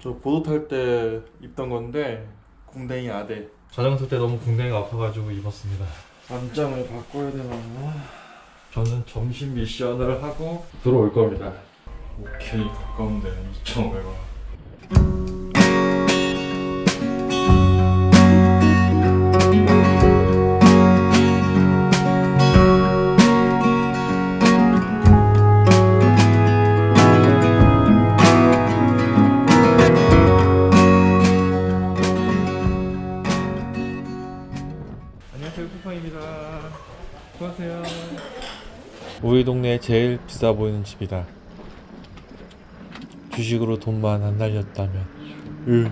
저 보드 탈때 입던 건데 궁뎅이 아대. 자전거 탈 때 너무 궁뎅이가 아파가지고 입었습니다. 안장을 바꿔야 되나? 저는 점심 미션을 하고 들어올 겁니다. 오케이 가까운데 2,500원 우리 동네 제일 비싸 보이는 집이다. 주식으로 돈만 안 날렸다면. 으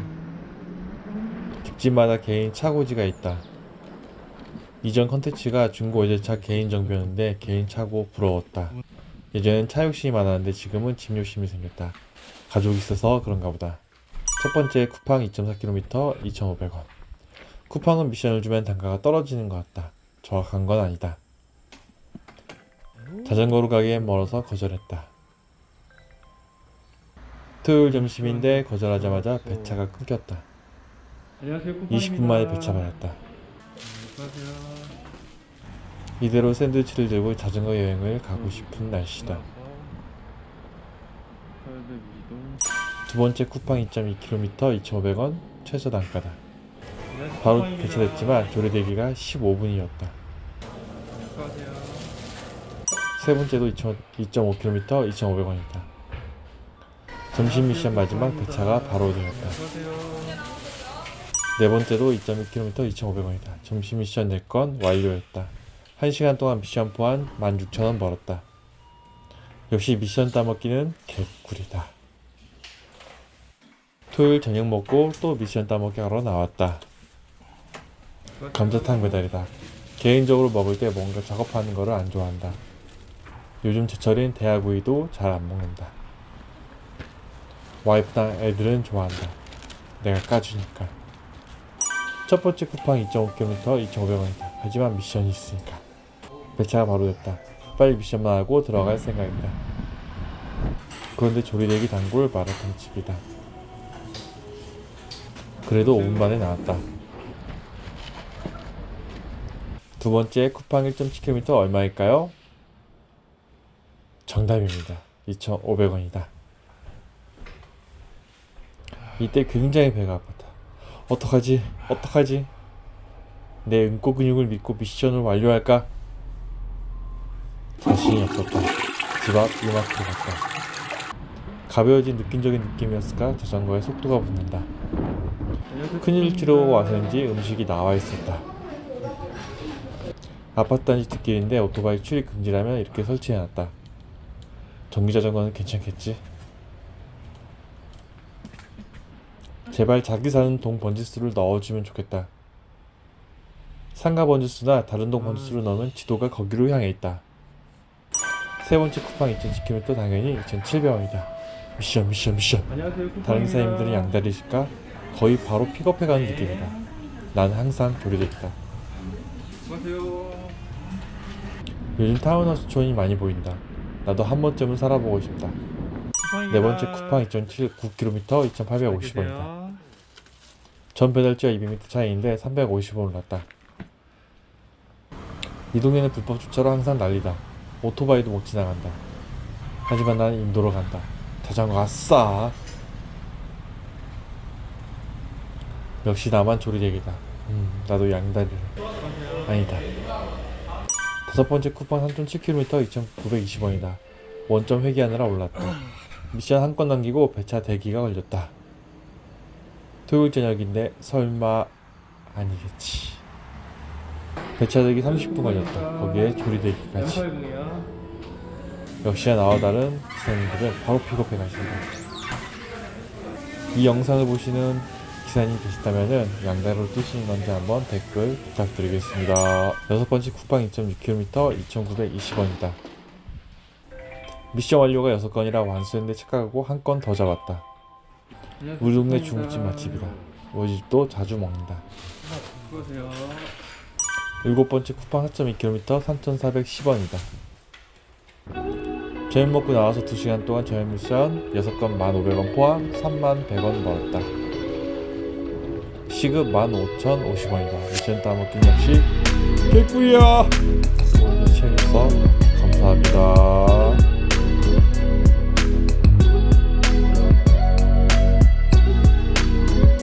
집집마다 개인 차고지가 있다. 이전 컨텐츠가 중고 외제차 개인 정비였는데 개인 차고 부러웠다. 예전엔 차 욕심이 많았는데 지금은 집 욕심이 생겼다. 가족이 있어서 그런가 보다. 첫 번째 쿠팡 2.4km 2,500원. 쿠팡은 미션을 주면 단가가 떨어지는 것 같다. 정확한 건 아니다. 자전거로 가기엔 멀어서 거절했다. 토요일 점심인데 거절하자마자 배차가 끊겼다. 안녕하세요. 20분 만에 배차 받았다. 이대로 샌드위치를 들고 자전거 여행을 가고 싶은 날씨다. 두 번째 쿠팡 2.2km 2,500원 최저 단가다. 바로 배차됐지만 조리되기가 15분이었다. 세 번째도 2.5km 2,500원이다. 점심 미션 마지막 배차가 바로 되었다. 네 번째도 2.2km 2,500원이다. 점심 미션 4건 완료했다. 1시간 동안 미션 포함 16,000원 벌었다. 역시 미션 따먹기는 개꿀이다. 토요일 저녁 먹고 또 미션 따먹기 하러 나왔다. 감자탕 배달이다. 개인적으로 먹을 때 뭔가 작업하는 거를 안 좋아한다. 요즘 제철인 대하구이도 잘 안 먹는다. 와이프랑 애들은 좋아한다. 내가 까주니까. 첫 번째 쿠팡 2.5km 2,500원이다. 하지만 미션이 있으니까. 배차가 바로 됐다. 빨리 미션만 하고 들어갈 생각이다. 그런데 조리대기 단골 마라탕 집이다. 그래도 5분 만에 나왔다. 두 번째 쿠팡 1.7km 얼마일까요? 정답입니다. 2,500원이다. 이때 굉장히 배가 아팠다. 어떡하지? 어떡하지? 내 응고 근육을 믿고 미션을 완료할까? 자신이 없었다. 집 앞 이마트로 갔다. 가벼워진 느낌적인 느낌이었을까 자전거에 속도가 붙는다. 큰일 치러 와서인지 음식이 나와 있었다. 아파트 단지 뒷길인데 오토바이 출입 금지라면 이렇게 설치해놨다. 전기자전거는 괜찮겠지? 제발 자기 사는 동 번지수를 넣어주면 좋겠다. 상가 번지수나 다른 동 번지수를 넣으면 지도가 거기로 향해 있다. 세 번째 쿠팡 2.10km 당연히 2,700원이다. 미션 미션 미션. 안녕하세요. 다른 사장님들은 양다리실까? 거의 바로 픽업해가는 느낌이다. 난 항상 조리됐다. 안녕하세요. 요즘 타운하우스 촌이 많이 보인다. 나도 한 번쯤은 살아보고 싶다. 네 번째 쿠팡 2.79km 2,850원이다. 전 배달지와 200m 차이인데 350원 올랐다. 이 동네는 불법 주차로 항상 난리다. 오토바이도 못 지나간다. 하지만 나는 인도로 간다. 자전거 아싸! 역시 나만 조리되기다. 음, 나도 양다리를. 아니다. 다섯 번째 쿠팡 3.7km 2,920원이다. 원점 회귀하느라 올랐다. 미션 한 건 남기고 배차 대기가 걸렸다. 토요일 저녁인데 설마 아니겠지. 배차 대기 30분 걸렸다. 거기에 조리 대기까지. 양팔봉이야. 역시나 나와 다른 기사님들은 바로 픽업해 가신다. 이 영상을 보시는 기사님 계시다면은 양다리로 뛰시는 건지 한번 댓글 부탁드리겠습니다. 여섯 번째 쿠팡 2.6km 2,920원이다. 미션 완료가 6건이라 완수했는데 착각하고 한 건 더 잡았다. 우리 동네. 중국집 맛집이다. 우리 집도 자주 먹는다. 일곱 번째 쿠팡 4.2km 3,410원이다. 저녁 먹고 나와서 2시간 동안 저녁 미션 6건 1,500원 포함 31,100원 벌었다. 시급 15,050원이다. 미션 따먹기 역시 깼구요. 오늘도 시청해주셔서 감사합니다.